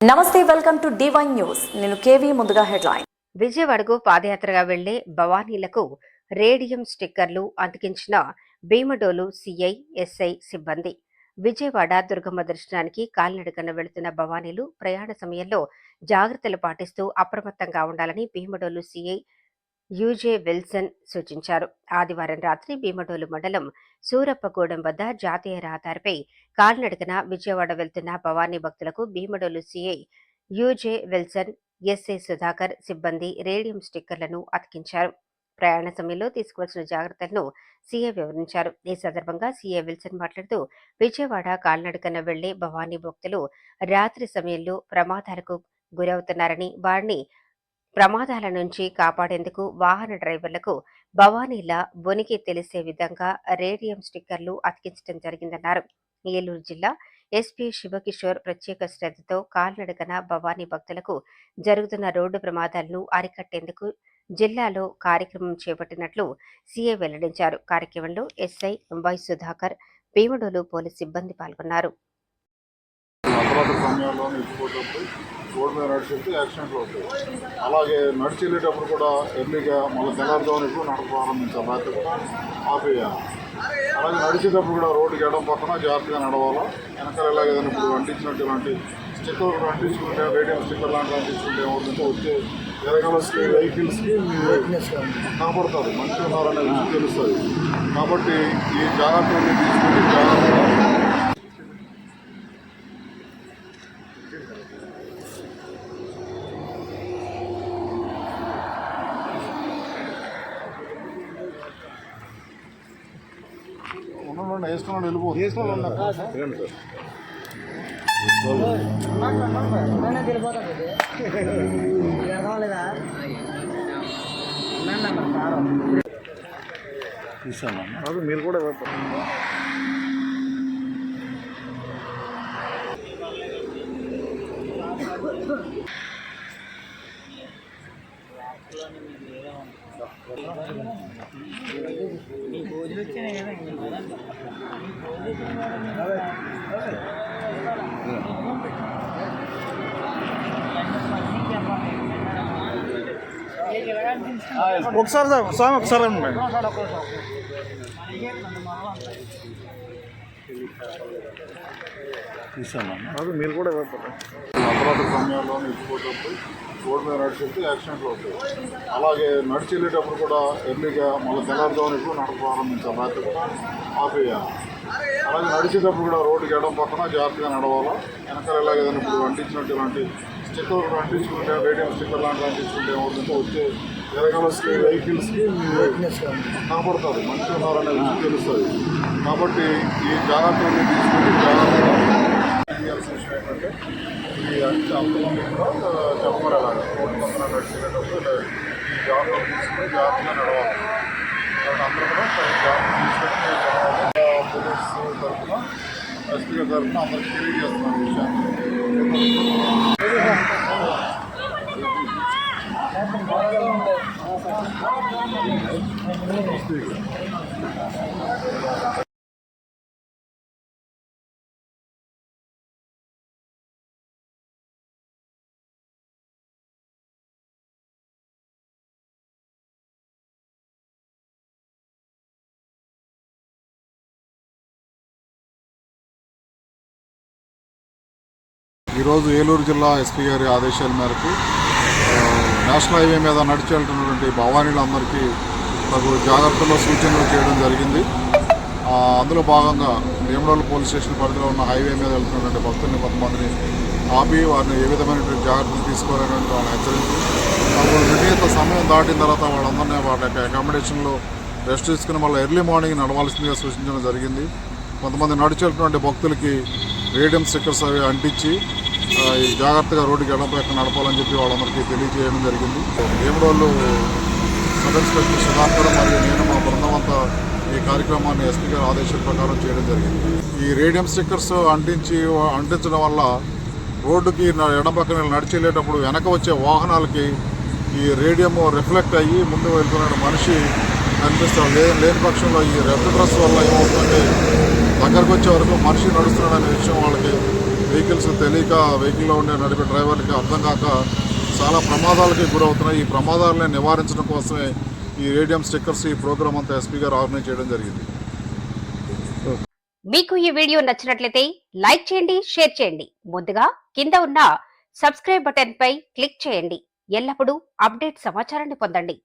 Namaste welcome to divine news నేను KV ముందుగా headline. విజయవాడకు పాదయాత్రగా వెళ్ళే భవానీలకు రేడియం స్టిక్కర్లు అతికించిన భీమడోలు సిఐ ఎస్ఐ సిబ్బంది. విజయవాడ దుర్గమ్మ దర్శనానికి కాలినడకన వెళుతున్న భవానీలు ప్రయాణ సమయంలో జాగ్రత్తలు పాటిస్తూ అప్రమత్తంగా ఉండాలని భీమడోలు సిఐ యూజే విల్సన్ సూచించారు. ఆదివారం రాత్రి భీమడోలు మండలం సూరప్పగూడెం వద్ద జాతీయ రహదారిపై కాలినడకన విజయవాడ వెళ్తున్న భవానీ భక్తులకు Bhimadolu CI UJ Wilson SA Sudhakar సిబ్బంది రేడియం స్టిక్కర్లను అతికించారు. ప్రయాణ సమయంలో తీసుకోవాల్సిన జాగ్రత్తలను సీఏ వివరించారు. ఈ సందర్భంగా సీఏ విల్సన్ మాట్లాడుతూ విజయవాడ కాలినడకన వెళ్ళే భవానీ భక్తులు రాత్రి సమయంలో ప్రమాదాలకు గురవుతున్నారని వారిని ప్రమాదాల నుంచి కాపాడేందుకు వాహన డ్రైవర్లకు భవానీల బొనికి తెలిసే విధంగా రేడియం స్టిక్కర్లు అతికించడం జరిగిందన్నారు. ఏలూరు జిల్లా ఎస్పీ శివకిషోర్ ప్రత్యేక శ్రద్ధతో కాల్నడకన భవానీ భక్తులకు జరుగుతున్న రోడ్డు ప్రమాదాలను అరికట్టేందుకు జిల్లాలో కార్యక్రమం చేపట్టినట్లు సీఏ వెల్లడించారు. కార్యక్రమంలో SI Y Sudhakar Bhimadolu police సిబ్బంది పాల్గొన్నారు. అపరాధ సమయాల్లో ఇచ్చిపోయేటప్పుడు రోడ్డు మీద నడిచేస్తే యాక్సిడెంట్లు అవుతాయి అలాగే నడిచి వెళ్ళేటప్పుడు కూడా ఎర్లీగా మళ్ళీ తెల్లారుజామున ఎప్పుడు నడక ప్రారంభించాలి. రాత్రి కూడా ఆపేయాలి. అలాగే నడిచేటప్పుడు కూడా రోడ్డుకి ఎడం పక్కన జాగ్రత్తగా నడవాలా? వెనకాల ఎలాగ ఏదైనా ఇప్పుడు అంటించినట్టు ఇలాంటి స్టిక్కర్ అంటించుకుంటే రేడియం స్టిక్కర్ లాంటివి అంటించుకుంటే ఏమవుతుందంటే వచ్చే వెనకాలకి వెహికల్స్కి కనపడుతుంది. మంచిగా ఉన్నారనే విషయం తెలుస్తుంది. కాబట్టి ఈ జాగ్రత్తలు తీసుకుని జాగ్రత్తగా ఉండండి వేసుకున్నాడు వెళ్ళిపోతుంది వేసుకోవాలి అది మీరు కూడా ఒకసారి సార్ స్వామి ఒకసారి ఉండండి అది మీరు కూడా అపరాధ సమయాల్లో ఇచ్చిపోయేటప్పుడు రోడ్డు మీద నడిచేస్తే యాక్సిడెంట్లు అవుతాయి. అలాగే నడిచి వెళ్ళేటప్పుడు కూడా ఎర్లీగా మళ్ళీ తెల్లారుజామున ఎప్పుడు నడక ప్రారంభించాలి రాత్రి కూడా ఆపేయాలి అలాగే నడిచేటప్పుడు కూడా రోడ్డుకి ఎడం పక్కన జాగ్రత్తగా నడవాలా? వెనకాల ఎలాగ ఏదైనా ఇప్పుడు అంటించినట్టు ఇలాంటి స్టిక్కర్లు అంటించుకుంటే రేడియం స్టిక్కర్ లాంటివి అంటించుకుంటే ఏమవుతుందంటే వచ్చే వెనకాలకి వెహికల్స్కి కనపడుతుంది. మంచి ఉన్నారనే విషయం తెలుస్తుంది. కాబట్టి ఈ జాగ్రత్తలు తీసుకుని జాగ్రత్తగా చేయాల్సిన విషయం ఏంటంటే ఈ అంతమంది కూడా చెప్పమని అలాగా రోడ్డు పక్కన నడిచేటప్పుడు ఇలా ఈ జాగ్రత్తలు తీసుకుని జాగ్రత్తగా నడవాలి కాబట్టి అందరూ కూడా జాగ్రత్త తీసుకొని నడవాలి. పోలీస్ తరఫున ఎస్పీ గారి తరఫున అందరికీ తెలియజేస్తున్నాను ఈ విషయాన్ని ఈరోజు ఏలూరు జిల్లా ఎస్పీ గారి ఆదేశాల మేరకు నేషనల్ హైవే మీద నడిచి వెళ్తున్నటువంటి భవానీలందరికీ తగు జాగ్రత్తలో సూచనలు చేయడం జరిగింది. అందులో భాగంగా భీమడోలు పోలీస్ స్టేషన్ పరిధిలో ఉన్న హైవే మీద వెళ్తున్నటువంటి భక్తుల్ని కొంతమందిని ఆపి వారిని ఏ విధమైనటువంటి జాగ్రత్తలు తీసుకోవాలనేటువంటి వాళ్ళని హెచ్చరించి వాళ్ళు నిర్ణీత సమయం దాటిన తర్వాత వాళ్ళందరినీ వాళ్ళ యొక్క అకామిడేషన్లో రెస్ట్ తీసుకుని మళ్ళీ ఎర్లీ మార్నింగ్ నడవాల్సిందిగా సూచించడం జరిగింది. కొంతమంది నడిచేటువంటి భక్తులకి రేడియం స్టిక్కర్స్ అవి అంటించి జాగ్రత్తగా రోడ్డుకి ఎడపక్క నడపాలని చెప్పి వాళ్ళందరికీ తెలియజేయడం జరిగింది. భీమడోళ్ళు సబ్ ఇన్స్పెక్టర్ సుధాకర్ మరియు నేను మా బృందం అంతా ఈ కార్యక్రమాన్ని ఎస్పీ గారి ఆదేశాల ప్రకారం చేయడం జరిగింది. ఈ రేడియం స్టిక్కర్స్ అంటించి అంటించడం వల్ల రోడ్డుకి ఎడం పక్కన నడిచి వెనక వచ్చే వాహనాలకి ఈ రేడియం రిఫ్లెక్ట్ అయ్యి ముందు వెళ్తున్న మనిషి కనిపిస్తాడు. లే లేని పక్షంలో ఈ రెడ్ డ్రెస్ వల్ల ఏమవుతుందంటే దగ్గరకు వచ్చే వరకు మనిషి నడుస్తున్నాడనే విషయం వాళ్ళకి వెహికల్స్ తెలియక వెహికల్లో ఉండే నడిపే డ్రైవర్లకి అర్థం కాక చాలా ప్రమాదాలకి గురవుతున్నాయి. ఈ ప్రమాదాలని నివారించడం కోసమే ఈ రేడియం స్టిక్కర్స్ ఈ ప్రోగ్రామ్ అంతా ఎస్పీ గారు ఆర్గనైజ్ చేయడం జరిగింది. మీకు ఈ వీడియో నచ్చినట్లయితే లైక్ చేయండి షేర్ చేయండి. ముందుగా కింద ఉన్న సబ్స్క్రైబ్ బటన్ పై క్లిక్ చేయండి. ఎల్లప్పుడూ అప్డేట్ సమాచారాన్ని పొందండి.